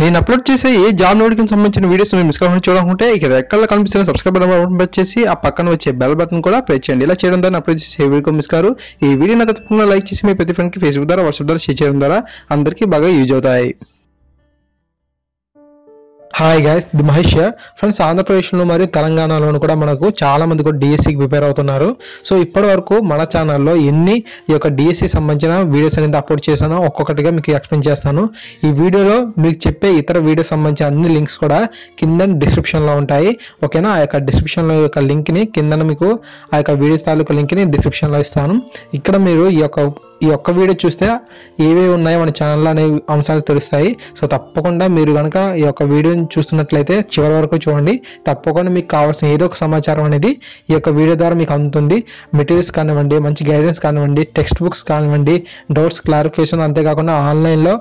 నేను అప్లోడ్ చేసే ఏ జాబ్ నోటికి సంబంధించిన వీడియోస్ మీరు మిస్ కాకుండా చూడాలంటే ఇక రెక్కల్లో కనిపిస్తున్న సబ్స్క్రైబ్ బటన్ ప్రెస్ చేసి ఆ పక్కన వచ్చే బెల్ బటన్ కూడా ప్రెస్ చేయండి. ఇలా చేయడం ద్వారా అప్లోడ్ చేసే వీడియో మిస్ కారు. ఈ వీడియో నాకు తప్పకుండా లైక్ చేసి మీ ప్రతి ఫ్రెండ్కి ఫేస్బుక్ ద్వారా వాట్సాప్ ద్వారా షేర్ చేయడం ద్వారా అందరికీ బాగా యూజ్ అవుతాయి. Hi guys the Mahesh friends ఆంధ్రప్రదేశ్లో మరియు తెలంగాణలోను కూడా మనకు చాలా మంది కూడా డిఎస్సికి ప్రిపేర్ అవుతున్నారు. సో ఇప్పటి వరకు మన ఛానల్లో ఎన్ని ఈ యొక్క డిఎస్సి సంబంధించిన వీడియోస్ అనేది అప్లోడ్ చేశానో ఒక్కొక్కటిగా మీకు ఎక్స్ప్లెయిన్ చేస్తాను. ఈ వీడియోలో మీకు చెప్పే ఇతర వీడియో సంబంధించిన అన్ని లింక్స్ కూడా కింద డిస్క్రిప్షన్లో ఉంటాయి. ఓకేనా ఆ యొక్క డిస్క్రిప్షన్లో యొక్క లింక్ని కింద మీకు ఆ యొక్క వీడియోస్ తాలూకా లింక్ని డిస్క్రిప్షన్లో ఇస్తాను. ఇక్కడ మీరు ఈ యొక్క ఈ ఒక్క వీడియో చూస్తే ఏవేవి ఉన్నాయో మన ఛానల్లో అనే అంశాలు తెలుస్తాయి. సో తప్పకుండా మీరు కనుక ఈ యొక్క వీడియోని చూస్తున్నట్లయితే చివరి వరకు చూడండి. తప్పకుండా మీకు కావాల్సిన ఏదో ఒక సమాచారం అనేది ఈ యొక్క వీడియో ద్వారా మీకు అందుతుంది. మెటీరియల్స్ కానివ్వండి మంచి గైడెన్స్ కానివ్వండి టెక్స్ట్ బుక్స్ కానివ్వండి డౌట్స్ క్లారిఫికేషన్ అంతేకాకుండా ఆన్లైన్లో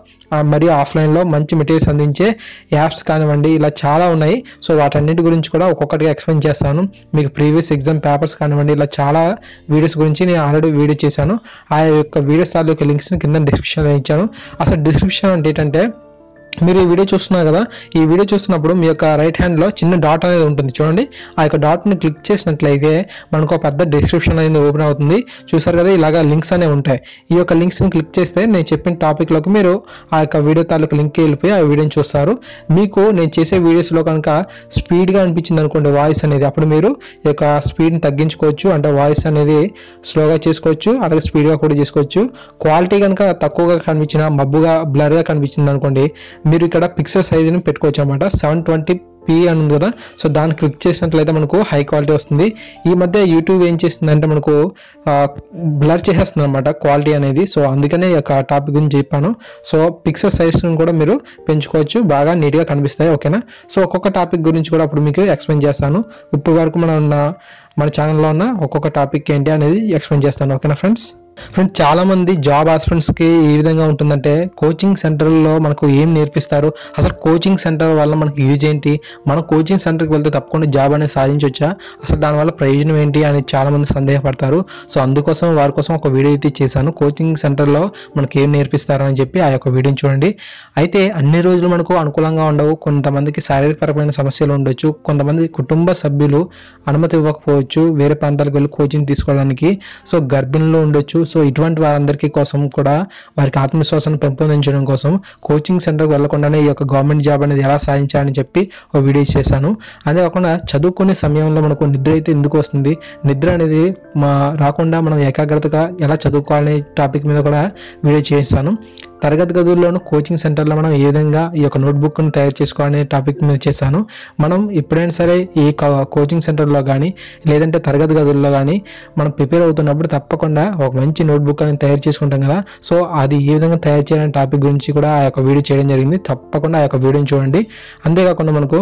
మరియు ఆఫ్లైన్లో మంచి మెటీరియల్స్ అందించే యాప్స్ కానివ్వండి ఇలా చాలా ఉన్నాయి. సో వాటన్నిటి గురించి కూడా ఒక్కొక్కటిగా ఎక్స్ప్లెయిన్ చేస్తాను. మీకు ప్రీవియస్ ఎగ్జామ్ పేపర్స్ కానివ్వండి ఇలా చాలా వీడియోస్ గురించి నేను ఆల్రెడీ వీడియో చేశాను. ఆ యొక్క వీడియోస్ తాలూకా లింక్స్ని కింద డిస్క్రిప్షన్లో ఇచ్చాను. అసలు డిస్క్రిప్షన్ అంటే ఏంటంటే మీరు ఈ వీడియో చూస్తున్నారు కదా ఈ వీడియో చూస్తున్నప్పుడు మీ యొక్క రైట్ హ్యాండ్లో చిన్న డాట్ అనేది ఉంటుంది. చూడండి ఆ యొక్క డాట్ని క్లిక్ చేసినట్లయితే మనకు ఒక పెద్ద డిస్క్రిప్షన్ అనేది ఓపెన్ అవుతుంది. చూసారు కదా ఇలాగా లింక్స్ అనేవి ఉంటాయి. ఈ యొక్క లింక్స్ని క్లిక్ చేస్తే నేను చెప్పిన టాపిక్లోకి మీరు ఆ యొక్క వీడియో తాలూకు లింక్కి వెళ్ళిపోయి ఆ వీడియోని చూస్తారు. మీకు నేను చేసే వీడియోస్లో కనుక స్పీడ్గా అనిపించింది అనుకోండి వాయిస్ అనేది అప్పుడు మీరు ఈ యొక్క స్పీడ్ని తగ్గించుకోవచ్చు. అంటే వాయిస్ అనేది స్లోగా చేసుకోవచ్చు అలాగే స్పీడ్గా కూడా చేసుకోవచ్చు. క్వాలిటీ కనుక తక్కువగా కనిపించిన మబ్బుగా బ్లర్గా కనిపించింది అనుకోండి మీరు ఇక్కడ పిక్సెల్ సైజుని పెట్టుకోవచ్చు అనమాట సెవెన్ ట్వంటీ పి అని ఉంది కదా. సో దాన్ని క్లిక్ చేసినట్లయితే మనకు హై క్వాలిటీ వస్తుంది. ఈ మధ్య యూట్యూబ్ ఏం చేస్తుందంటే మనకు బ్లర్ చేసేస్తుంది అనమాట క్వాలిటీ అనేది. సో అందుకనే ఈ యొక్క టాపిక్ గురించి చెప్పాను. సో పిక్సెల్ సైజ్ని కూడా మీరు పెంచుకోవచ్చు. బాగా నీట్గా కనిపిస్తాయి. ఓకేనా? సో ఒక్కొక్క టాపిక్ గురించి కూడా అప్పుడు మీకు ఎక్స్ప్లెయిన్ చేస్తాను. ఇప్పటి వరకు మనం ఉన్న మన ఛానల్లో ఉన్న ఒక్కొక్క టాపిక్ ఏంటి అనేది ఎక్స్ప్లెయిన్ చేస్తాను. ఓకేనా ఫ్రెండ్స్ ఫ్రెండ్స్ చాలామంది జాబ్ ఆస్పిరెంట్స్కి ఏ విధంగా ఉంటుందంటే కోచింగ్ సెంటర్లో మనకు ఏం నేర్పిస్తారు? అసలు కోచింగ్ సెంటర్ వల్ల మనకు యూజ్ ఏంటి? మనం కోచింగ్ సెంటర్కి వెళ్తే తప్పకుండా జాబ్ అనేది సాధించవచ్చా అసలు దానివల్ల ప్రయోజనం ఏంటి అని చాలామంది సందేహపడతారు. సో అందుకోసం వారి కోసం ఒక వీడియో అయితే చేశాను. కోచింగ్ సెంటర్లో మనకి ఏం నేర్పిస్తారు అని చెప్పి ఆ యొక్క వీడియోని చూడండి. అయితే అన్ని రోజులు మనకు అనుకూలంగా ఉండవు. కొంతమందికి శారీరకపరమైన సమస్యలు ఉండొచ్చు. కొంతమంది కుటుంబ సభ్యులు అనుమతి ఇవ్వకపోవచ్చు. వేరే ప్రాంతాలకు వెళ్ళి కోచింగ్ తీసుకోవడానికి. సో గర్భిణులు ఉండొచ్చు. సో ఇటువంటి వారందరికీ కోసం కూడా వారికి ఆత్మవిశ్వాసాన్ని పెంపొందించడం కోసం కోచింగ్ సెంటర్కి వెళ్ళకుండానే ఈ యొక్క గవర్నమెంట్ జాబ్ అనేది ఎలా సాధించాలని చెప్పి ఒక వీడియో చేశాను. అంతేకాకుండా చదువుకునే సమయంలో మనకు నిద్ర అయితే ఎందుకు వస్తుంది? నిద్ర అనేది మా రాకుండా మనం ఏకాగ్రతగా ఎలా చదువుకోవాలనే టాపిక్ మీద కూడా వీడియో చేశాను. తరగతి గదుల్లోనూ కోచింగ్ సెంటర్లో మనం ఏ విధంగా ఈ యొక్క నోట్బుక్ను తయారు చేసుకోవాలనే టాపిక్ మీద చేశాను. మనం ఎప్పుడైనా సరే ఈ కోచింగ్ సెంటర్లో కానీ లేదంటే తరగతి గదుల్లో కానీ మనం ప్రిపేర్ అవుతున్నప్పుడు తప్పకుండా ఒక మంచి నోట్బుక్ అనేది తయారు చేసుకుంటాం కదా. సో అది ఏ విధంగా తయారు చేయాలనే టాపిక్ గురించి కూడా ఆ యొక్క వీడియో చేయడం జరిగింది. తప్పకుండా ఆ యొక్క వీడియోని చూడండి. అంతేకాకుండా మనకు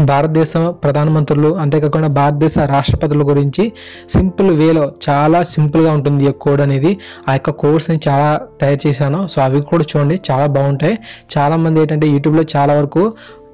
భారతదేశ ప్రధానమంత్రులు అంతేకాకుండా భారతదేశ రాష్ట్రపతుల గురించి సింపుల్ వేలో చాలా సింపుల్గా ఉంటుంది ఈ కోడ్ అనేది. ఆ యొక్క కోడ్స్ని చాలా తయారు చేశాను. సో అవి కూడా చూడండి చాలా బాగుంటాయి. చాలామంది ఏంటంటే యూట్యూబ్లో చాలా వరకు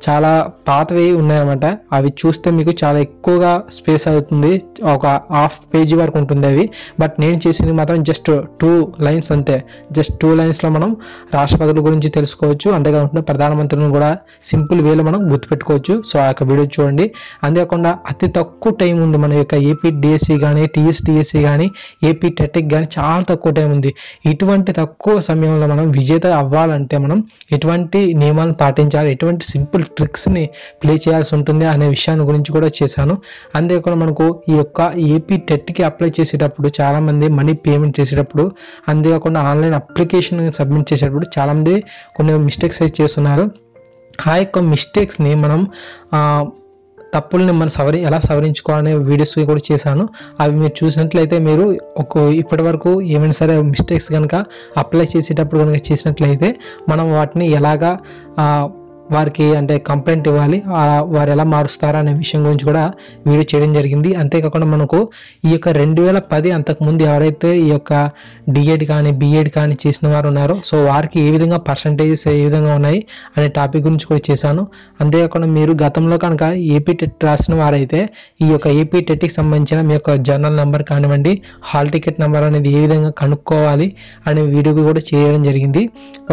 చాలా పాతవి ఉన్నాయన్నమాట. అవి చూస్తే మీకు చాలా ఎక్కువగా స్పేస్ అవుతుంది. ఒక హాఫ్ పేజీ వరకు ఉంటుంది అవి. బట్ నేను చేసింది మాత్రం జస్ట్ టూ లైన్స్ అంతే. జస్ట్ టూ లైన్స్లో మనం రాష్ట్రపతుల గురించి తెలుసుకోవచ్చు. అంతేకాకుండా ప్రధానమంత్రిని కూడా సింపుల్ వేలో మనం గుర్తుపెట్టుకోవచ్చు. సో ఆ యొక్క వీడియో చూడండి. అంతేకాకుండా అతి తక్కువ టైం ఉంది మన యొక్క ఏపీ డిఎస్సి కానీ టీఎస్డిఎస్సి కానీ ఏపీ టెటిక్ కానీ చాలా తక్కువ టైం ఉంది. ఇటువంటి తక్కువ సమయంలో మనం విజేత అవ్వాలంటే మనం ఎటువంటి నియమాలను పాటించాలి? ఎటువంటి సింపుల్ ట్రిక్స్ని ప్లే చేయాల్సి ఉంటుంది అనే విషయాన్ని గురించి కూడా చేశాను. అంతేకాకుండా మనకు ఈ యొక్క ఏపీ టెట్కి అప్లై చేసేటప్పుడు చాలామంది మనీ పేమెంట్ చేసేటప్పుడు అంతేకాకుండా ఆన్లైన్ అప్లికేషన్ సబ్మిట్ చేసేటప్పుడు చాలామంది కొన్ని మిస్టేక్స్ అయితే చేస్తున్నారు. ఆ యొక్క మిస్టేక్స్ని మనం తప్పుల్ని మనం సవరి ఎలా సవరించుకోవాలనే వీడియోస్ కూడా చేశాను. అవి మీరు చూసినట్లయితే మీరు ఒక ఇప్పటి వరకు ఏమైనా సరే మిస్టేక్స్ కనుక అప్లై చేసేటప్పుడు కనుక చేసినట్లయితే మనం వాటిని ఎలాగా వారికి అంటే కంప్లైంట్ ఇవ్వాలి. వారు ఎలా మారుస్తారు అనే విషయం గురించి కూడా వీడియో చేయడం జరిగింది. అంతేకాకుండా మనకు ఈ యొక్క రెండు వేల పది అంతకుముందు ఎవరైతే ఈ యొక్క డిఎడ్ కానీ బిఎడ్ కానీ చేసిన వారు ఉన్నారో సో వారికి ఏ విధంగా పర్సంటేజెస్ ఏ విధంగా ఉన్నాయి అనే టాపిక్ గురించి కూడా చేశాను. అంతేకాకుండా మీరు గతంలో కనుక ఏపీ టెట్ రాసిన వారైతే ఈ యొక్క ఏపీ టెట్కి సంబంధించిన మీ యొక్క జర్నల్ నెంబర్ కానివ్వండి హాల్ టికెట్ నెంబర్ అనేది ఏ విధంగా కనుక్కోవాలి అనే వీడియో కూడా చేయడం జరిగింది.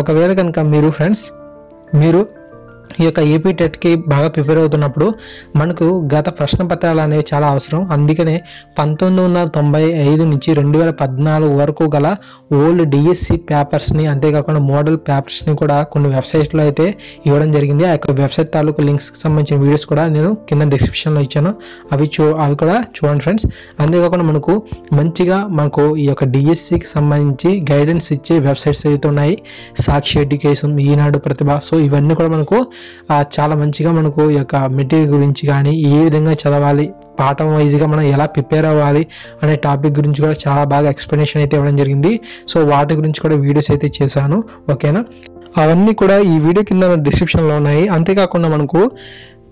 ఒకవేళ కనుక మీరు ఫ్రెండ్స్ మీరు ఈ యొక్క ఏపీ టెట్కి బాగా ప్రిపేర్ అవుతున్నప్పుడు మనకు గత ప్రశ్న పత్రాలు అనేవి చాలా అవసరం. అందుకనే పంతొమ్మిది వందల తొంభై ఐదు నుంచి రెండు వేల పద్నాలుగు వరకు గల ఓల్డ్ డిఎస్సి పేపర్స్ని అంతేకాకుండా మోడల్ పేపర్స్ని కూడా కొన్ని వెబ్సైట్స్లో అయితే ఇవ్వడం జరిగింది. ఆ యొక్క వెబ్సైట్ తాలూకు లింక్స్కి సంబంధించిన వీడియోస్ కూడా నేను కింద డిస్క్రిప్షన్లో ఇచ్చాను. అవి చూ అవి కూడా చూడండి ఫ్రెండ్స్ అంతేకాకుండా మనకు మంచిగా మనకు ఈ యొక్క డిఎస్సికి సంబంధించి గైడెన్స్ ఇచ్చే వెబ్సైట్స్ అయితే ఉన్నాయి సాక్షి ఎడ్యుకేషన్ ఈనాడు ప్రతిభ సో ఇవన్నీ కూడా మనకు చాలా మంచిగా మనకు ఈ యొక్క మెటీరియల్ గురించి కానీ ఏ విధంగా చదవాలి పాఠం వైజ్గా మనం ఎలా ప్రిపేర్ అవ్వాలి అనే టాపిక్ గురించి కూడా చాలా బాగా ఎక్స్ప్లెనేషన్ అయితే ఇవ్వడం జరిగింది. సో వాటి గురించి కూడా వీడియోస్ అయితే చేశాను. ఓకేనా? అవన్నీ కూడా ఈ వీడియో కింద డిస్క్రిప్షన్లో ఉన్నాయి. అంతేకాకుండా మనకు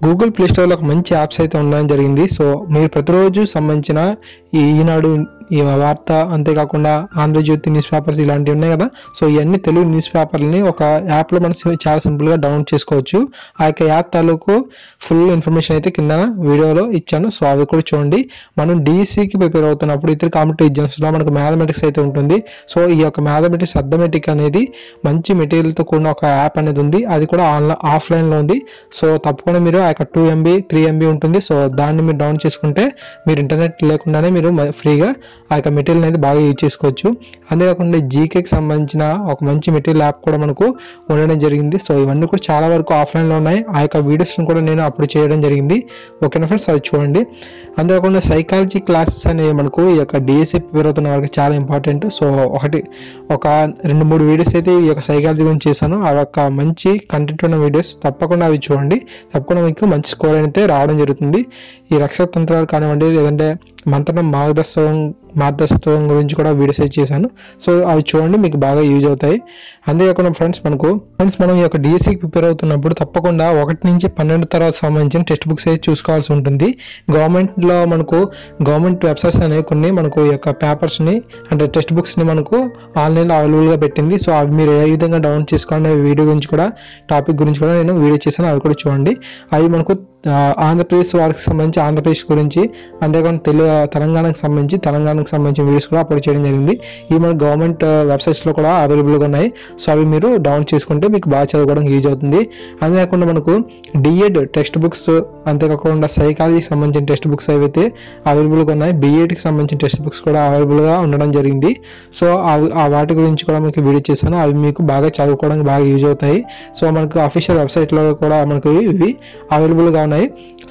గూగుల్ ప్లే స్టోర్లో ఒక మంచి యాప్స్ అయితే ఉండడం జరిగింది. సో మీరు ప్రతిరోజు సంబంధించిన ఈ ఈనాడు ఈ వార్త అంతేకాకుండా ఆంధ్రజ్యోతి న్యూస్ పేపర్స్ ఇలాంటివి ఉన్నాయి కదా. సో ఇవన్నీ తెలుగు న్యూస్ పేపర్ని ఒక యాప్లో మనం చాలా సింపుల్గా డౌన్లోడ్ చేసుకోవచ్చు. ఆ యొక్క యాప్ తాలూకు ఫుల్ ఇన్ఫర్మేషన్ అయితే కింద వీడియోలో ఇచ్చాను. సో అవి కూడా చూడండి. మనం డీసీకి ప్రిపేర్ అవుతున్నప్పుడు ఇతర కాంపిటేటివ్ ఎగ్జామ్స్లో మనకు మ్యాథమెటిక్స్ అయితే ఉంటుంది. సో ఈ యొక్క మ్యాథమెటిక్స్ అర్థమెటిక్ అనేది మంచి మెటీరియల్తో కూడిన ఒక యాప్ అనేది ఉంది. అది కూడా ఆన్లైన్ ఆఫ్లైన్లో ఉంది. సో తప్పకుండా మీరు ఆ యొక్క టూ ఎంబీ త్రీ ఎంబీ ఉంటుంది. సో దాన్ని మీరు డౌన్ చేసుకుంటే మీరు ఇంటర్నెట్ లేకుండానే మీరు ఫ్రీగా ఆ యొక్క మెటీరియల్ అనేది బాగా యూజ్ చేసుకోవచ్చు. అంతేకాకుండా జీకేకి సంబంధించిన ఒక మంచి మెటీరియల్ యాప్ కూడా మనకు ఉండడం జరిగింది. సో ఇవన్నీ కూడా చాలా వరకు ఆఫ్లైన్లో ఉన్నాయి. ఆ యొక్క వీడియోస్ని కూడా నేను అప్పుడు చేయడం జరిగింది. ఓకేనా ఫ్రెండ్స్? అది చూడండి. అంతేకాకుండా సైకాలజీ క్లాసెస్ అనేవి మనకు ఈ యొక్క డిఎస్సి ప్రిపేర్ అవుతున్న వాళ్ళకి చాలా ఇంపార్టెంట్. సో ఒకటి ఒక రెండు మూడు వీడియోస్ అయితే ఈ యొక్క సైకాలజీ గురించి చేశాను. ఆ యొక్క మంచి కంటెంట్ ఉన్న వీడియోస్ తప్పకుండా అవి చూడండి. తప్పకుండా మీకు మంచి స్కోర్ అయితే రావడం జరుగుతుంది. ఈ రక్షక తంత్రాలు కానివ్వండి లేదంటే మంత్రం మార్గదర్శకం మార్గదర్శకత్వం గురించి కూడా వీడియోస్ చేశాను. సో అవి చూడండి మీకు బాగా యూజ్ అవుతాయి. అంతేకాకుండా ఫ్రెండ్స్ మనకు ఫ్రెండ్స్ మనం ఈ యొక్క డిఎస్సికి ప్రిపేర్ అవుతున్నప్పుడు తప్పకుండా ఒకటి నుంచి పన్నెండు తర్వాత సంబంధించిన టెక్స్ట్ బుక్స్ అయితే చూసుకోవాల్సి ఉంటుంది. గవర్నమెంట్లో మనకు గవర్నమెంట్ వెబ్సైట్స్ అనేవి కొన్ని మనకు ఈ యొక్క పేపర్స్ని అంటే టెక్స్ట్ బుక్స్ని మనకు ఆన్లైన్లో అవైలబుల్గా పెట్టింది. సో అవి మీరు ఏ విధంగా డౌన్లోడ్ చేసుకోవాలనే వీడియో గురించి కూడా టాపిక్ గురించి కూడా నేను వీడియో చేశాను అవి కూడా చూడండి. అవి మనకు ఆంధ్రప్రదేశ్ వారికి సంబంధించి ఆంధ్రప్రదేశ్ గురించి అంతేకాకుండా తెలుగు తెలంగాణకు సంబంధించి తెలంగాణకు సంబంధించిన వీడియోస్ కూడా అప్లోడ్ చేయడం జరిగింది. ఈ మన గవర్నమెంట్ వెబ్సైట్స్లో కూడా అవైలబుల్గా ఉన్నాయి. సో అవి మీరు డౌన్ చేసుకుంటే మీకు బాగా చదువుకోవడానికి యూజ్ అవుతుంది. అంతేకాకుండా మనకు డిఎడ్ టెక్స్ట్ బుక్స్ అంతేకాకుండా సైకాలజీకి సంబంధించిన టెక్స్ట్ బుక్స్ ఏవైతే అవైలబుల్గా ఉన్నాయి బీఎడ్కి సంబంధించిన టెక్స్ట్ బుక్స్ కూడా అవైలబుల్గా ఉండడం జరిగింది. సో అవి ఆ వాటి గురించి కూడా మీకు వీడియో చేశాను. అవి మీకు బాగా చదువుకోవడానికి బాగా యూజ్ అవుతాయి. సో మనకు అఫీషియల్ వెబ్సైట్లో కూడా మనకు ఇవి అవైలబుల్గా ఉన్నాయి.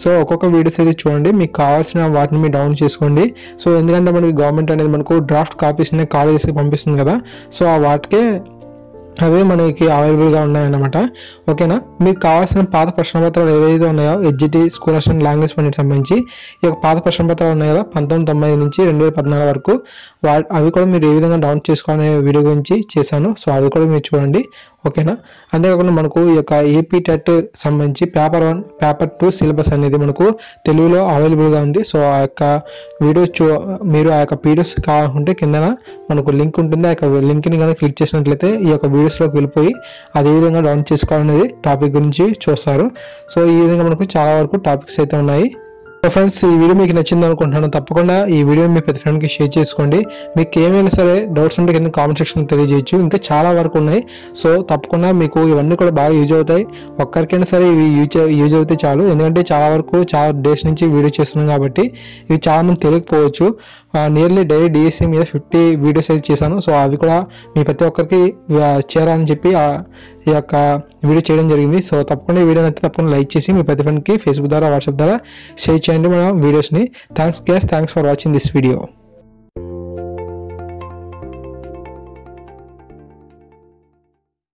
సో ఒక్కొక్క వీడియోస్ అయితే చూడండి. మీకు కావాల్సిన వాటిని మీరు డౌన్ చేసుకోండి. సో ఎందుకంటే మనకి గవర్నమెంట్ అనేది మనకు డ్రాఫ్ట్ కాపీస్ని కాలేజెస్కి పంపిస్తుంది కదా. సో ఆ వాటికే అవే మనకి అవైలబుల్గా ఉన్నాయన్నమాట ఓకేనా మీకు కావాల్సిన పాత ప్రశ్నపత్రాలు ఏవైతే ఉన్నాయో ఎడ్జిటి స్కూల్ అసిస్టెంట్ లాంగ్వేజ్ పండిట్ సంబంధించి ఈ యొక్క పాత ప్రశ్నపత్రాలు ఉన్నాయి కదా పంతొమ్మిది తొంభై నుంచి రెండు వేల పద్నాలుగు వరకు వా అవి కూడా మీరు ఏ విధంగా డౌన్ చేసుకోవాలనే వీడియో గురించి చేశాను. సో అవి కూడా మీరు చూడండి. ఓకేనా? అంతేకాకుండా మనకు ఈ యొక్క ఏపీ టెట్ సంబంధించి paper one paper two syllabus అనేది మనకు తెలుగులో అవైలబుల్గా ఉంది. సో ఆ యొక్క వీడియో చూ మీరు ఆ యొక్క పీడియస్ కావాలనుకుంటే కిందన మనకు లింక్ ఉంటుంది. ఆ యొక్క లింక్ని కనుక క్లిక్ చేసినట్లయితే ఈ యొక్క వీడియోస్లోకి వెళ్ళిపోయి అది ఏ విధంగా డౌన్ చేసుకోవాలనేది టాపిక్ గురించి చూస్తారు. సో ఈ విధంగా మనకు చాలా వరకు టాపిక్స్ అయితే ఉన్నాయి. ఫ్రెండ్స్ ఈ వీడియో మీకు నచ్చింది అనుకుంటున్నాను. తప్పకుండా ఈ వీడియో మీ ప్రతి ఫ్రెండ్కి షేర్ చేసుకోండి. మీకు ఏమైనా సరే డౌట్స్ ఉంటే కింద కామెంట్ సెక్షన్ తెలియజేయచ్చు. ఇంకా చాలా వరకు ఉన్నాయి. సో తప్పకుండా మీకు ఇవన్నీ కూడా బాగా యూజ్ అవుతాయి. ఒక్కరికైనా సరే ఇవి యూజ్ యూజ్ అవుతే చాలు. ఎందుకంటే చాలా వరకు చాలా డేస్ నుంచి వీడియో చేస్తున్నాం కాబట్టి ఇవి చాలామంది తెలియకపోవచ్చు. నియర్లీ డైలీ డిఎస్సి మీద ఫిఫ్టీ వీడియోస్ అయితే చేశాను. సో అవి కూడా మీ ప్రతి ఒక్కరికి చేరాలని చెప్పి ఈ యొక్క వీడియో చేయడం జరిగింది. సో తప్పకుండా ఈ వీడియో నచ్చితే తప్పకుండా లైక్ చేసి మీ ప్రతి ఫ్రెండ్కి ఫేస్బుక్ ద్వారా వాట్సాప్ ద్వారా షేర్ చేయండి మన వీడియోస్ని thanks guys thanks for watching this video